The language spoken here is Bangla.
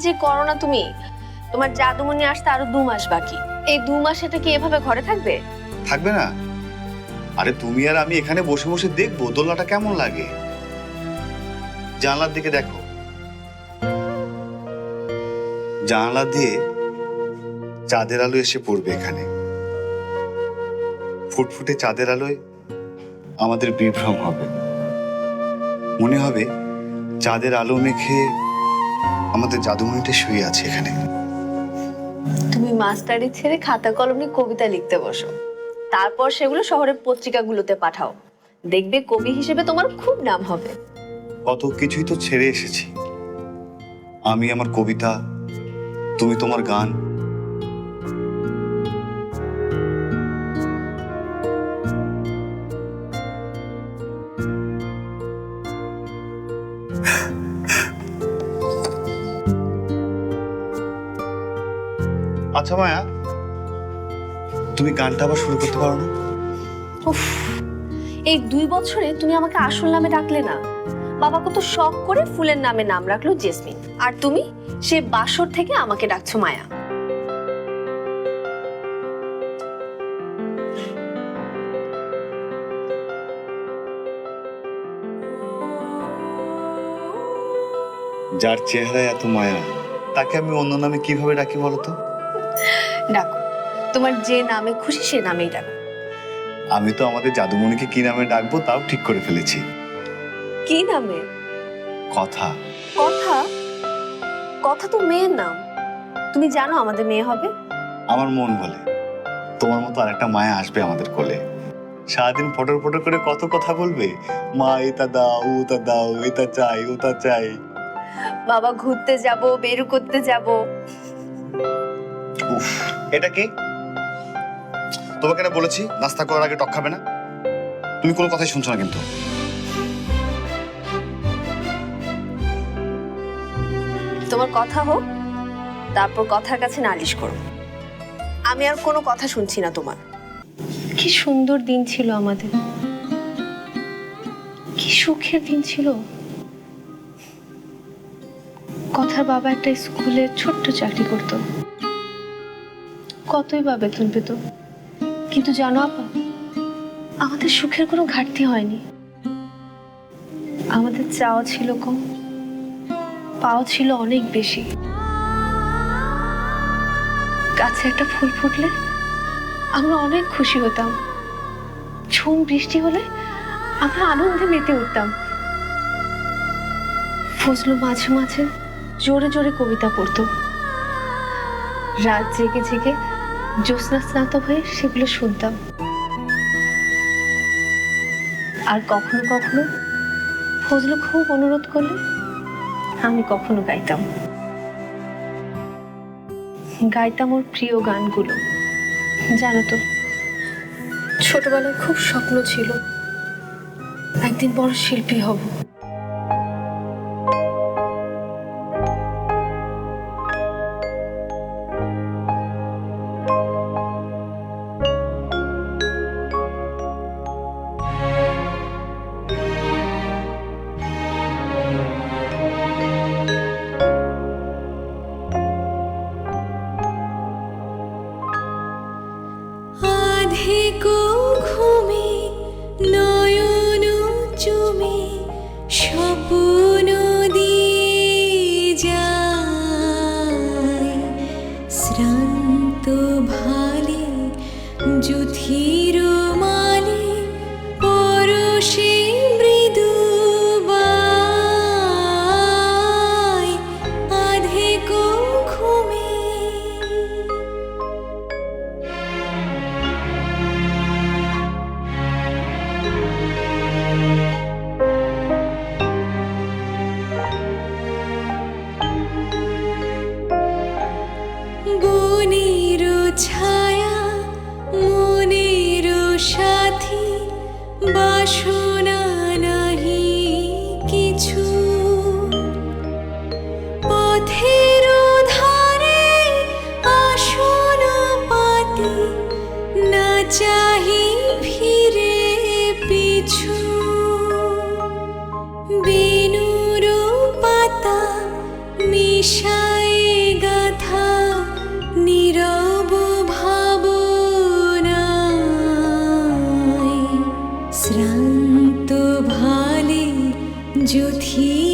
যে করো না তুমি, তোমার জাদুমণি আসতে আরও দু মাস বাকি। এই দু মাস এটা কি এভাবে ঘরে থাকবে? থাকবে না। আরে তুমি আর আমি এখানে বসে বসে দেখব দোলনাটা কেমন লাগে। জানলার দিকে দেখো। জানলা দিয়ে চাঁদের আলো এসে পড়বে এখানে। ফুটফুটে চাঁদের আলোয় আমাদের বিভ্রম হবে। মনে হবে চাঁদের আলো মেখে আমাদের জাদুমণিটা শুয়ে আছে এখানে। তুমি মাস্টারি ছেড়ে খাতা কলম নিয়ে কবিতা লিখতে বসো। তারপর সেগুলো শহরের পত্রিকাগুলোতে পাঠাও। দেখবে কবি হিসেবে তোমার খুব নাম হবে। কত কিছুই তো ছেড়ে এসেছি। আমি আমার কবিতা তুমি তোমার গান আচ্ছা মায়া তুমি গানটা আবার শুরু করতে পারো না? উফ এই দুই বছরে তুমি আমাকে আসল নামে ডাকলে না। বাবা কত শখ করে ফুলের নামে নাম রাখল জেসমিন। আর তুমি সে বাসর থেকে আমাকে ডাকছো মায়া। যার চেহারায় এত মায়া তাকে আমি অন্য নামে কীভাবে ডাকি বলতো ডাকো। তোমার যে নামে খুশি সে নামেই ডাকো। আমি তো আমাদের জাদুমণিকে কি নামে ডাকবো তাও ঠিক করে ফেলেছি। কি নামে? কথা। কথা? কথা তো মেয়ের নাম। তুমি জানো আমাদের মেয়ে হবে? আমার মন বলে। তোমার মতো আরেকটা মায়া আসবে আমাদের কোলে। সারাদিন ফটর ফটর করে কত কথা বলবে? মা এটা দাও ওটা দাও এটা চাই ওটা চাই। বাবা ঘুরতে যাব বের করতে যাব। উফ এটা কি? তোমাকে না বলেছি নাস্তা করার আগে টক খাবে না? তুমি কোনো কথাই শুনছো না কিন্তু। তোমার কথা হোক তারপর কথার কাছে নালিশ করো। আমি আর কোনো কথা শুনছি না তোমার। কি সুন্দর দিন ছিল আমাদের। কি সুখের দিন ছিল। কথার বাবা একটা স্কুলে ছোট্ট চাকরি করতো। কতই বা বেতন পেত। কিন্তু জানো আপা, আমাদের সুখের কোনো ঘাটতি হয়নি। আমাদের চাওয়া ছিল কম পাও ছিল অনেক বেশি। গাছে একটা ফুল ফুটলে আমরা অনেক খুশি হতাম। ঝুম বৃষ্টি হলে আমরা আনন্দে মেতে উঠতাম। ফজলু মাঝে মাঝে জোরে জোরে কবিতা পড়তো। রাত জেগে জেগে জ্যোৎস্না স্নাত হয়ে সেগুলো শুনতাম। আর কখনো কখনো ফজলু খুব অনুরোধ করলে, আমি কখনো গাইতাম। গাইতাম ওর প্রিয় গানগুলো। জানো তো, ছোটবেলায় খুব স্বপ্ন ছিল, একদিন বড় শিল্পী হব। ही को বাসনা নাহি কিছু। পথের ধারে না চাহি ফিরে পিছু। পাতা মিশায় जो थी